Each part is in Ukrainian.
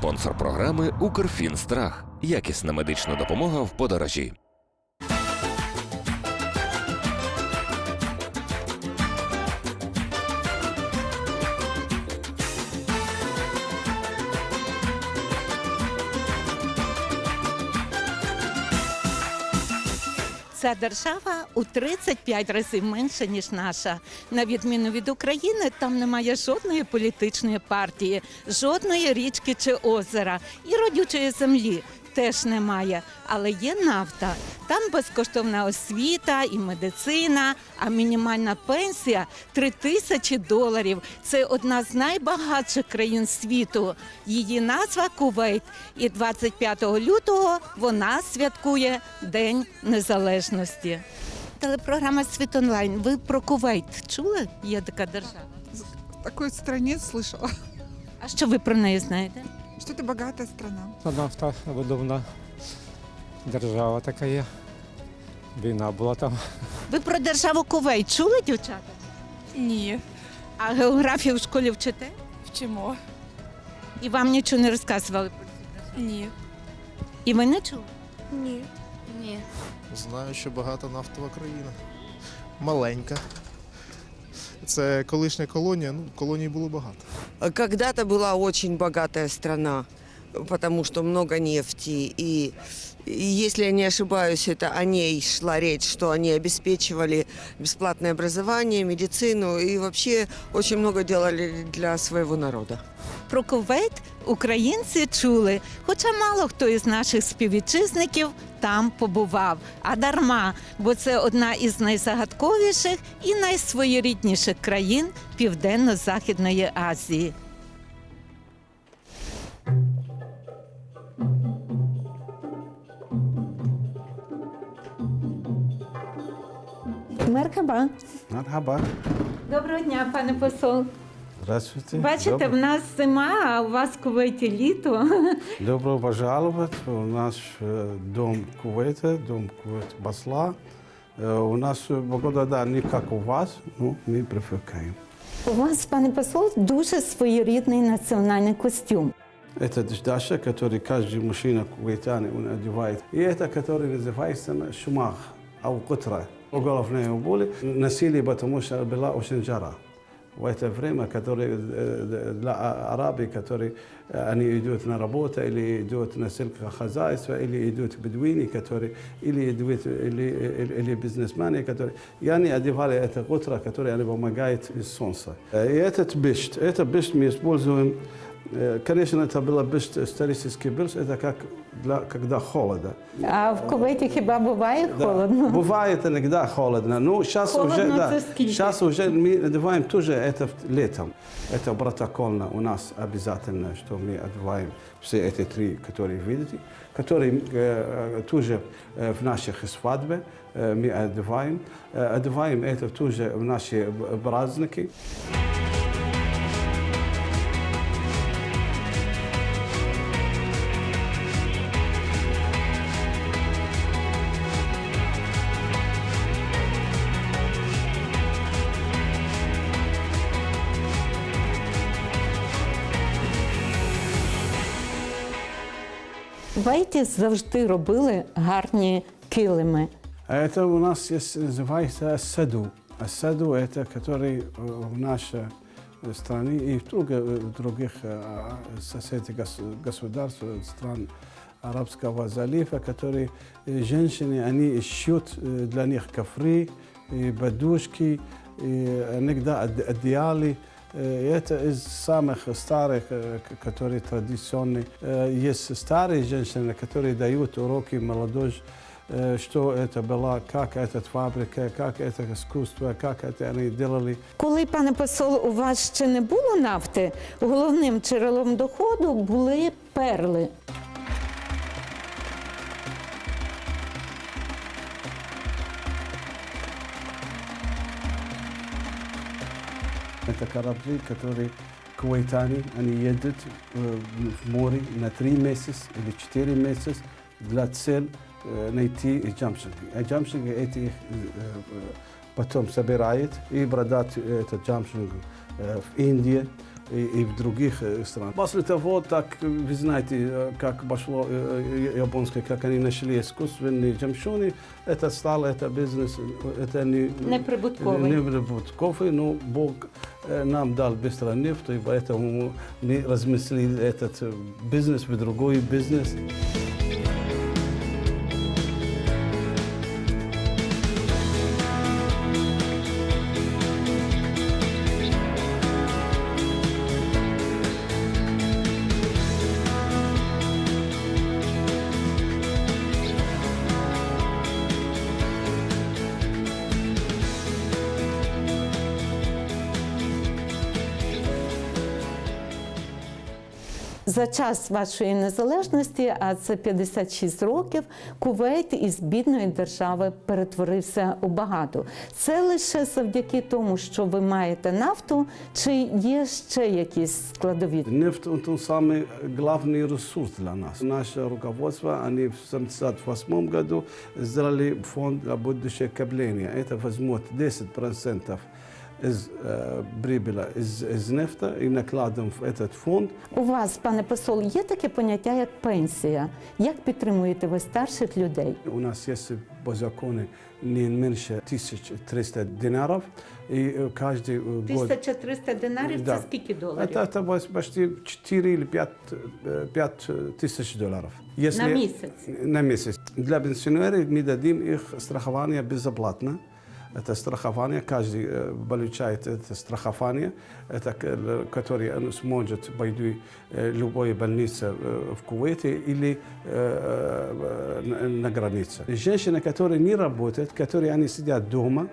Спонсор програми Укрфінстрах. Якісна медична допомога в подорожі. Ця держава у 35 разів менша, ніж наша. На відміну від України, там немає жодної політичної партії, жодної річки чи озера і родючої землі. Теж немає, але є нафта. Там безкоштовна освіта і медицина, а мінімальна пенсія 3 тисячі доларів. Це одна з найбагатших країн світу. Її назва Кувейт. І 25 лютого вона святкує День Незалежності. Телепрограма Світ онлайн. Ви про Кувейт чули? Є така держава. В такой стране слышала, А що ви про неї знаєте? Что это богатая страна. Нафта видобна держава така є. Війна була там. Ви про державу Кувейт чули, дівчата? Ні, А географію в школі вчите? вчимо. І вам нічого не розказували про цю державу? Ні. І ви не чули? Ні. Ні. Знаю, що багата нафтова країна. Маленька. Це колишня колонія, ну, колоній було багато. Когда-то була дуже багата страна, тому що много нефти. І, если я не ошибаюсь, это о ней шла речь, что они обеспечивали бесплатное образование, медицину и вообще очень много делали для своего народа. Про Кувейт українці чули, хоча мало хто із наших співвітчизників там побував. А дарма, бо це одна із найзагадковіших і найсвоєрідніших країн Південно-Західної Азії. Мерхаба. Мархаба. Доброго дня, пане посол. Здравствуйте. Бачите, в Добро, нас зима, а у вас в Кувейті літо. добро пожаловать в наш э, дом Кувейта, дом Кувейт Басла. Э, У нас э, погода, да, не как у вас, но мы привыкаем. У вас, пане посол, дуже своєрідний національний костюм. Это дача, который каждый мужчина кувейтяне он одевает. И это, который называется шумах, ау кутра. Головные боли носили, потому что была очень жара. Vajte vrema katëri dla arabi, katëri ani i duhet në rabota, ili i duhet në silka khazajsve, ili i duhet beduini, katëri, ili i duhet ili, ili biznesmani, katëri. Yani adi vale e të kutra, katëri, yani bëmagajt i sonsa. E të të bisht, e të bisht mi e spolzuhem Конечно, это было бишт, исторический бишт, это как для, когда холодно. А в Кувейті хіба буває Да, холодно? Бывает иногда холодно, но сейчас Холодно уже, да, это сколько? сейчас уже мы одеваем тоже это в- летом. Это протокольно у нас обязательно, что мы одеваем все эти три, которые видите, которые э, э, тоже э, в наших свадьбе э, мы одеваем. Э, Одеваем это тоже в наши б- праздники. В Кувейті завжди робили гарні килими. Это у нас есть, называется саду. А саду это который э, в нашей стране и в друг- в других э, соседних гос- государств, э, стран Арабского залива, которые э, женщины, они ищут э, для них ковры, и подушки, и иногда од- одеяли. Э, и Это из самых старых, э, к- которые традиционные. Э, Есть старые женщины, которые дают уроки молодежи, э, что это была, как эта фабрика, как это искусство, как это они делали. Коли, пане посол, у вас ще не було нафти, головним джерелом доходу були перли. Это корабли, которые кувейтяне, они едут э, в море на три месяца или четыре месяца для цель э, найти джамшинги. А джамшинги эти э, э, потом собирает и продать этот джамшинг э, в Индии и, и в других э, странах. После того, так вы знаете, э, как пошло э, э, японское, как они нашли искусственные джамшуны, это стало, это бизнес, э, это не, Неприбутковый. не прибутковый, но Бог э, нам дал быстро нефть, и поэтому мы размыслили этот э, бизнес в другой бизнес. За час вашої незалежності, а це 56 років, Кувейт із бідної держави перетворився у багату. Це лише завдяки тому, що ви маєте нафту, чи є ще якісь складові? Нефть – это самый главный ресурс для нас. Наше руководство, они в 1978 году сделали фонд для будущего капления. Это возьмет 10% из э, прибыли из, из нефти и накладываем в этот фонд. У вас, пане посол, є таке поняття як пенсія. Як підтримуєте ви старших людей? У нас есть по закону не меньше 1300 динаров, и э, каждый э, год... 1300 динарів Да. це скільки доларів? Это, это вот почти 4 или 5, 5 тысяч долларов. Если, На месяц? На месяц. Для пенсионеров мы дадим их страхование безоплатно. Это страхование, каждый э, получает это страхование, это, к- которое он сможет пойти э, любой больнице э, в Кувейте или э, э, на- на границе. Женщины, которые не работают, которые они сидят дома,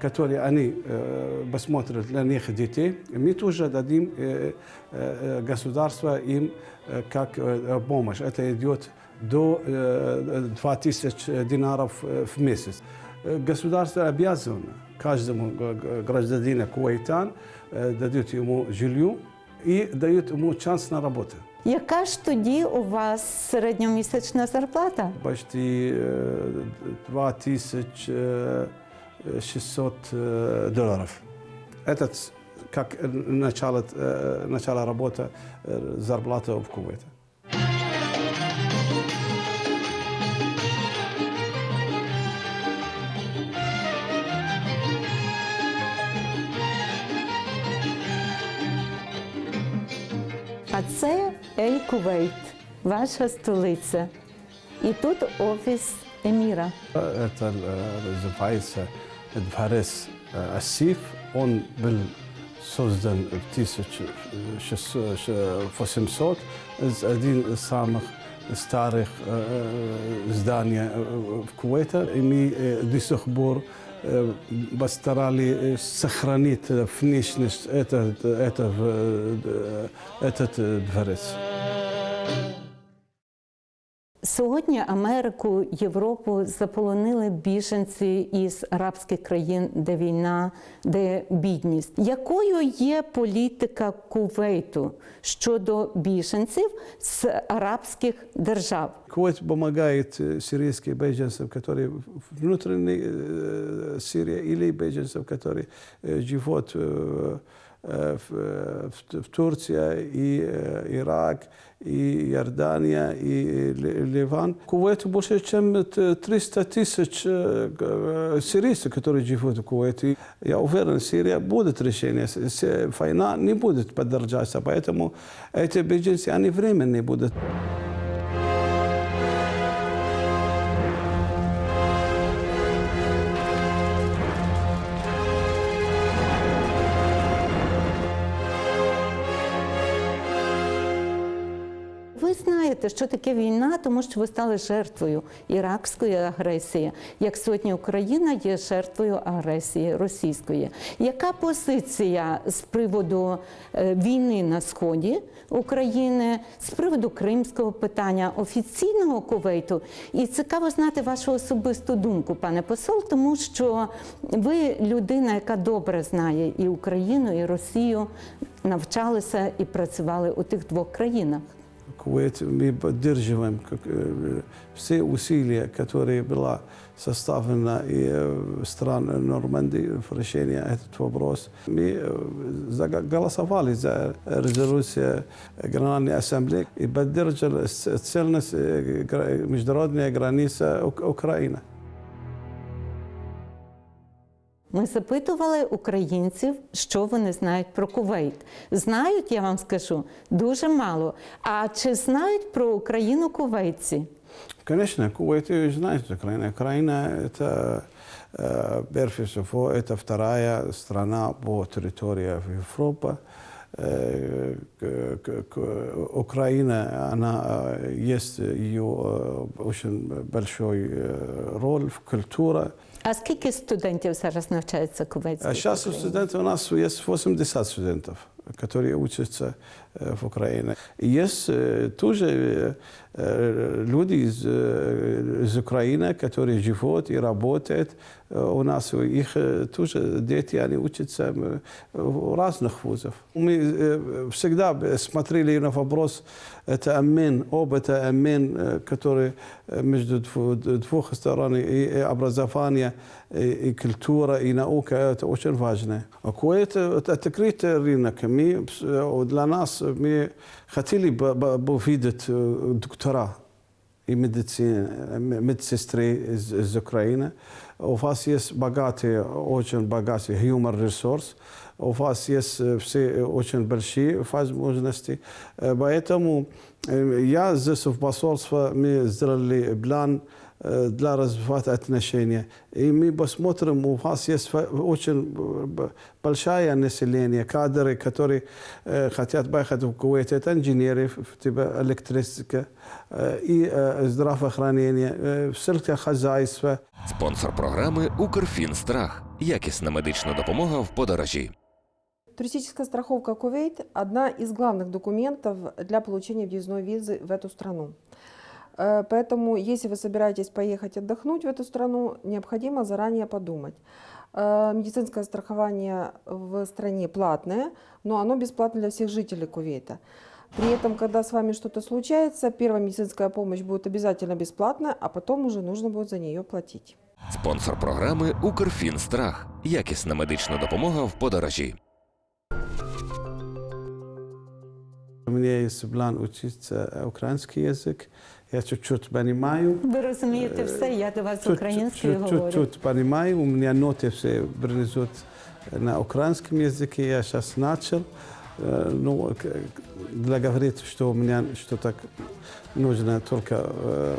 которые они э, посмотрят для них детей, мы тоже дадим э, э, государство им э, как э, помощь. Это идет до э, 2000 динаров э, в месяц. Э, Государство обязано каждому г- г- гражданину Куэйтан э, дают ему жилье и дают ему шанс на работу. Яка ж тоді у вас середньомісячна зарплата? почти э, 2600 э, долларов. Это ц- как э, начало, э, начало работы э, зарплата в Кувейте. А це Ель Кувейт, ваша столиця. І тут офіс еміра. Это э, называется Дворец э, Асиф. Он был создан в 1800 из один из самых старых э, зданий э, в Кувейте. И мы э, до сих пор э, постарались э, сохранить э, внешность этот, этот, э, этот э, дворец. Сьогодні Америку, Європу заполонили біженці із арабських країн, де війна, де бідність. Якою є політика Кувейту щодо біженців з арабських держав? Кувейт помогает э, сирийским беженцам, которые в- внутренней э, Сирии, или беженцам, которые э, живут э, э, в, э, в- в Турции, и э, Ирак, и Иордания, и Ли- Ливан. Кувейт больше, чем т- 300 тысяч э, г- э, сирийцев, которые живут в Кувейте. Я уверен, Сирия будет решение. С- с- Война не будет поддержаться, поэтому эти беженцы, они временные будут. Знаєте, що таке війна, тому що ви стали жертвою іракської агресії, як сьогодні Україна є жертвою агресії російської. Яка позиція з приводу е, війни на сході України, з приводу кримського питання офіційного Кувейту? І цікаво знати вашу особисту думку, пане посол, тому що ви людина, яка добре знає і Україну, і Росію, навчалися і працювали у тих двох країнах. Кувейт, мы поддерживаем как, э, все усилия, которые была составлена и э, стран Нормандии в решении этот вопрос. Мы э, за- голосовали за резолюцию Генеральной Ассамблеи и поддержали с- цельность э, гра- международной границы Ук- Украины. Ми запитували українців, що вони знають про Кувейт. Знають, я вам скажу, дуже мало. А чи знають про Україну кувейтці? Конечно, Кувейт ее знает Украина. Украина – это, э, прежде всего, это вторая страна по территории Европы. Э, к- к- к- Украина, она э, есть ее э, очень большой э, роль в культуре. А скільки студентів зараз навчається кубецькій? А зараз у студентов у нас є 80 студентов, которые учатся э, в Украине. И есть э, тоже э, э, люди из, э, из Украины, которые живут и работают э, у нас. Их э, тоже дети, они учатся э, в разных вузах. Мы э, всегда смотрели на вопрос, это обмен, об это обмен, э, который э, между дво- двух сторон, и, и образование, и, и культура, и наука, это очень важно. А Куэйт – это открытый рынок. Мы, э, для нас, мы хотели бы, бы- бы видеть э, доктора и медицины, медсестры из, из Украины. У вас есть богатый, очень богатый human resource. У вас есть э, все очень большие возможности. Э, Поэтому э, я здесь в посольстве, мы сделали план э, для развития отношений. И мы посмотрим, у вас есть фа- очень э, большое население, кадры, которые э, хотят поехать в Кувейт. Это инженеры, в- типа электрика э, и э, здравоохранение, э, сельское хозяйство. Спонсор програми Укрфінстрах. Якісна медична допомога в подорожі. Туристическая страховка Кувейт – одна из главных документов для получения въездной визы в эту страну. Э, Поэтому, если вы собираетесь поехать отдохнуть в эту страну, необходимо заранее подумать. Э, Медицинское страхование в стране платное, но оно бесплатно для всех жителей Кувейта. При этом, когда с вами что-то случается, первая медицинская помощь будет обязательно бесплатная, а потом уже нужно будет за нее платить. Спонсор програми Укрфінстрах. Якісна медична допомога в подорожі. У меня есть план учиться украинский язык. Я чуть-чуть понимаю. Ви розумієте все, я до вас Чуть- українською чуть- говорю. Чуть-чуть понимаю. У меня ноты все принесут на украинском языке. Я сейчас начал. Э, Ну, к- к- для говорить, что у меня что-то нужно только э,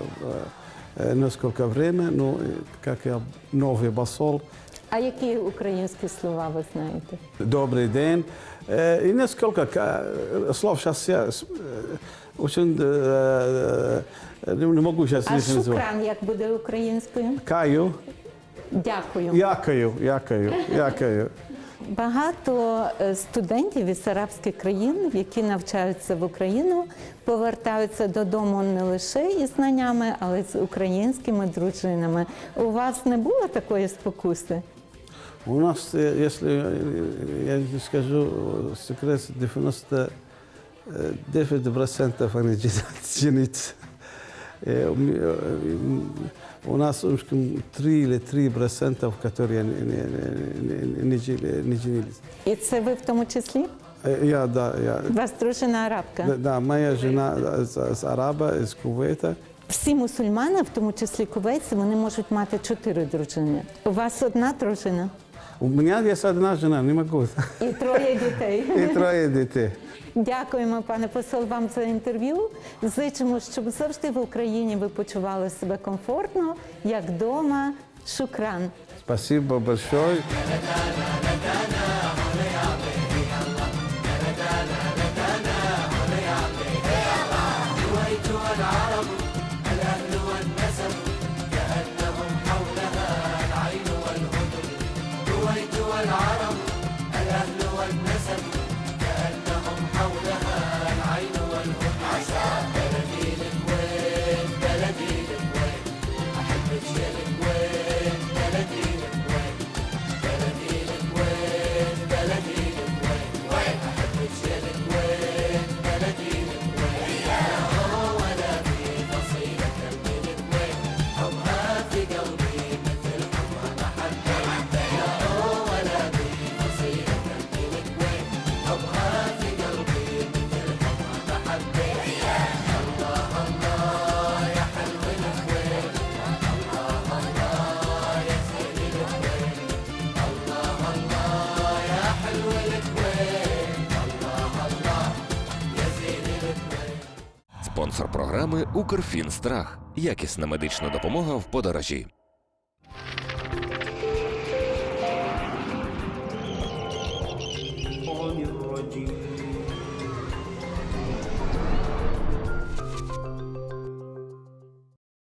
э, несколько время. Ну, и как я новый посол, А які українські слова ви знаєте? Добрый день. Э, И несколько ка- слов сейчас я с- э, очень е, не можу зараз А рішення назвати. як буде українською? Каю, Дякую. якою, якою, якою. Багато е, студентів із арабських країн, які навчаються в Україну, повертаються додому не лише із знаннями, але й з українськими дружинами. У вас не було такої спокуси? У нас, е, якщо е, я скажу е, секрет, 90 10% они чинить. У нас умшком 3 или 3 процентов, которые не чинились. И це ви в тому числі? Я, да, я. Вас дружина арабка? Да, да, моя жена з, з Араба, з Кувейта. Всі мусульмани, в тому числі кувейці, вони можуть мати чотири дружини. У вас одна дружина? У мене є одна жена, не можу. і троє дітей. І троє дітей. Дякуємо, пане посол, вам за інтерв'ю. Зичимо, щоб завжди в Україні ви почували себе комфортно, як вдома. Шукран. Спасибо большое. Yeah. Програми Укрфінстрах. Якісна медична допомога в подорожі.